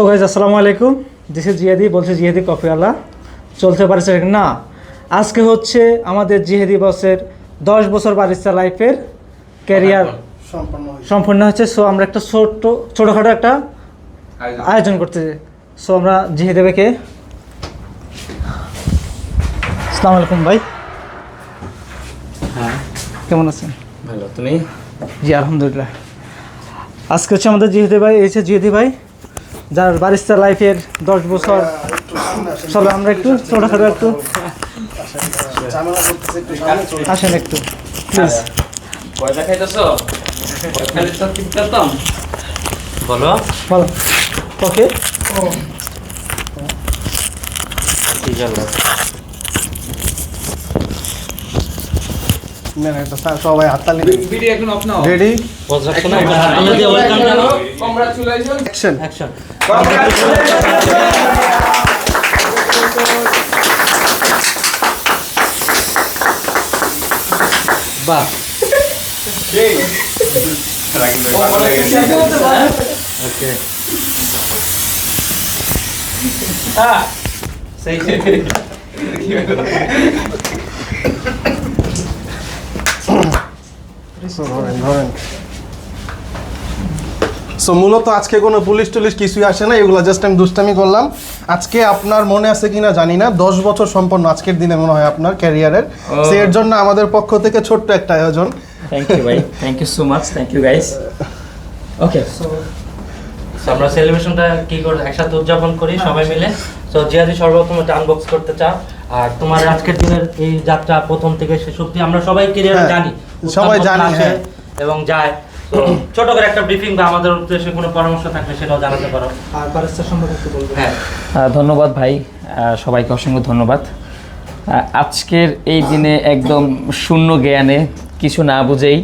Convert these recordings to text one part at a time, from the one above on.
So guys আসসালামু আলাইকুম। This is জিহাদি বলছে জিহাদি কফিওয়ালা। চলতে পারছে না। আজকে হচ্ছে আমাদের জিহাদি বসের দশ বছর বারিস্তা লাইফের ক্যারিয়ার সম্পন্ন হয়েছে। সম্পূর্ণ হচ্ছে সো আমরা একটা ছোট্ট ছোটোখাটো একটা আয়োজন। করতে সো আমরা জিহাদি ভাইকে আসসালামু আলাইকুম ভাই। হ্যাঁ। কেমন আছেন? ভালো। তুমি? জি আলহামদুলিল্লাহ। আজকে হচ্ছে আমাদের জিহেদি ভাই এই হচ্ছে জিহেদি ভাই যার বারিস্তা লাইফের দশ বছর। চলো আমরা একটু ছোটোখাটো একটু। একটু আসেন। একটু প্লিজ বলো। বলো। ওকে নেন, একটা সা- সবাই হাততালি রেডি? অ্যাকশন অ্যাকশন বাহ। ওকে সেই ধরেন ধরেন। সো মূলত আজকে কোনো পুলিশ টুলিশ কিছুই আসে না এগুলো জাস্ট আমি দুষ্টামি করলাম। আজকে আপনার মনে আছে কিনা জানি না দশ বছর সম্পন্ন আজকের দিনে মনে হয় আপনার ক্যারিয়ারের। সো এর জন্য আমাদের পক্ষ থেকে ছোট্ট একটা আয়োজন। থ্যাংক ইউ ভাই। Thank you so much thank you guys okay so আমরা সেলিব্রেশনটা কি করে একসাথে উদযাপন করি সবাই মিলে? তো জিয়াদি সর্বপ্রথম একটা আনবক্স করতে চাও। আর তোমার আজকের দিনের এই যাত্রা প্রথম থেকে শেষ অবধি আমরা সবাই ক্লিয়ার হ্যাঁ, জানি। সবাই জানি, আসে হ্যাঁ। এবং যায়। ছোট করে একটা ব্রিফিং বা আমাদের উদ্দেশ্যে কোনো পরামর্শ থাকলে সেটাও জানাতে পারো। আর বারিস্তার সম্পর্কে একটু বলবেন। হ্যাঁ। ধন্যবাদ ভাই। সবাইকে অসংখ্য ধন্যবাদ। আজকের এই দিনে একদম শূন্য জ্ঞানে কিছু না বুঝেই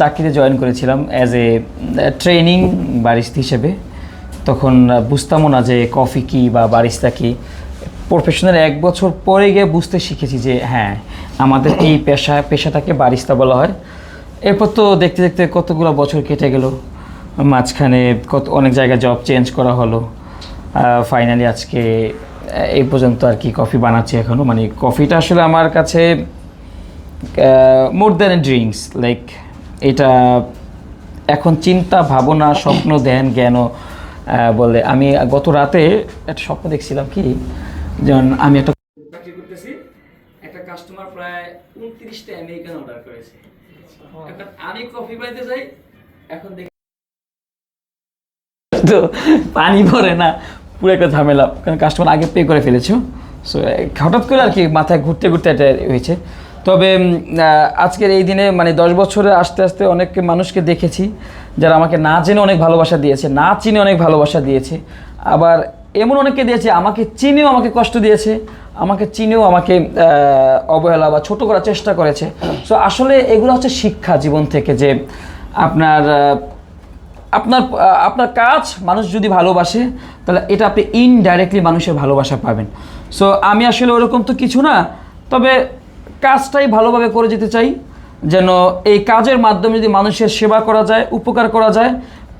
চাকরিতে জয়েন করেছিলাম অ্যাজ এ ট্রেনিং বারিস্তা হিসেবে। তখন বুঝতামও না যে কফি কি বা বারিস্তা কি। প্রফেশনাল এক বছর পরে গিয়ে বুঝতে শিখেছি যে হ্যাঁ আমাদের এই পেশা, পেশাটাকে বারিস্তা বলা হয়। এরপর তো দেখতে দেখতে কতগুলো বছর কেটে গেল। মাঝখানে কত, অনেক জায়গায় জব চেঞ্জ করা হলো। ফাইনালি আজকে এই পর্যন্ত আর কি কফি বানাচ্ছি এখনও মানে কফিটা আসলে আমার কাছে more than a drinks like এটা এখন চিন্তা, ভাবনা, স্বপ্ন, ধ্যান জ্ঞানও বলে। আমি গত রাতে একটা স্বপ্ন দেখছিলাম কি যেমন আমি একটা চাকরি করতেছি একটা কাস্টমার প্রায় উনত্রিশটা আমেরিকান অর্ডার করেছে। এখন আমি কফি যাই এখন দেখি তো পানি ভরে না পুরো একটা ঝামেলা। কারণ কাস্টমার আগে পে করে ফেলেছো সো হঠাৎ করে আর কি মাথায় ঘুরতে ঘুরতে এটা হয়েছে। তবে আজকের এই দিনে মানে দশ বছরে আস্তে আস্তে অনেক মানুষকে দেখেছি যারা আমাকে না জেনে অনেক ভালোবাসা দিয়েছে না চিনে অনেক ভালোবাসা দিয়েছে। আবার এমন অনেকে দিয়েছে, আমাকে চিনেও আমাকে কষ্ট দিয়েছে, আমাকে চিনেও আমাকে অবহেলা বা ছোট করার চেষ্টা করেছে। সো আসলে এগুলো হচ্ছে শিক্ষা জীবন থেকে যে আপনার আপনার আপনার কাজ মানুষ যদি ভালোবাসে, তাহলে এটা আপনি ইনডাইরেক্টলি মানুষের ভালোবাসা পাবেন। সো আমি আসলে ওরকম তো কিছু না, তবে কাজটাই ভালোভাবে করে যেতে চাই, যেন এই কাজের মাধ্যমে যদি মানুষের সেবা করা যায়, উপকার করা যায়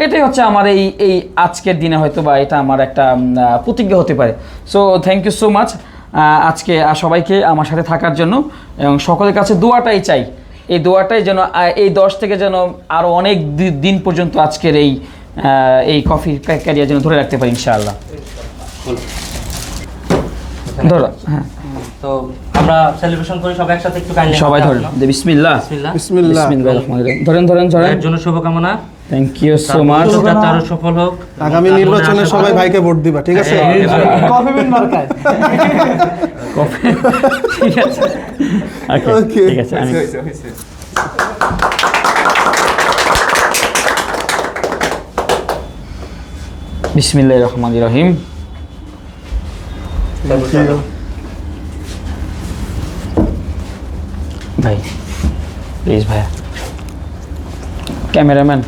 এটাই হচ্ছে আমার এই এই আজকের দিনে হয়তো বা এটা আমার একটা প্রতিজ্ঞা হতে পারে। So thank you so much আজকে সবাইকে আমার সাথে থাকার জন্য এবং সকলের কাছে দোয়াটাই চাই। এই দোয়াটাই যেন এই দশ থেকে যেন আরও অনেক দিন পর্যন্ত আজকের এই এই কফি ক্যারিয়ার যেন ধরে রাখতে পারি ইনশাআল্লাহ। ধরো হ্যাঁ। তো আমরা সেলিব্রেশন করি সবাই একসাথে একটু কাইন্ডলি সবাই ধরেন বিসমিল্লাহ। বিসমিল্লাহ। বিসমিল্লাহ বিসমিল্লাহির রহমানির রহিম। ধরেন ধরেন ধরেন। এর জন্য শুভকামনা। থ্যাংক ইউ সো মাচ আরও সফল হোক। আগামী নির্বাচনে সবাই ভাইকে ভোট দিবা ঠিক আছে? হ্যাঁ, কফি বিন মার্কায়। কফি ঠিক আছে। Okay. ঠিক আছে আমি বিসমিল্লাহির রহমানির রহিম। ভাই প্লিজ ভাইয়া। ক্যামেরাম্যান।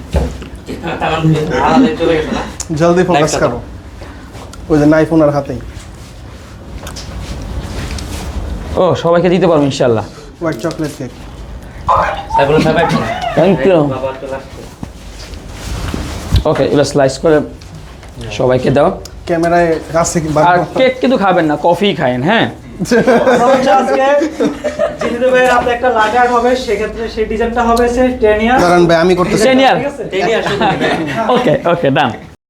জলদি ফোকাস করো। ওই যে নাইফ ওনার হাতেই। ও সবাইকে দিতে পারব ইনশাল্লাহ হোয়াইট চকলেট কেক সাইফুল সাহেব একটু থ্যাংক ইউ বাবা চলে আসছে। ওকে এবার স্লাইস করে সবাইকে দাও। ক্যামেরায় আছে কি আর কেক কিন্তু খাবেন না কফি খায়েন হ্যাঁ? আমি করতেছি ওকে ওকে ডান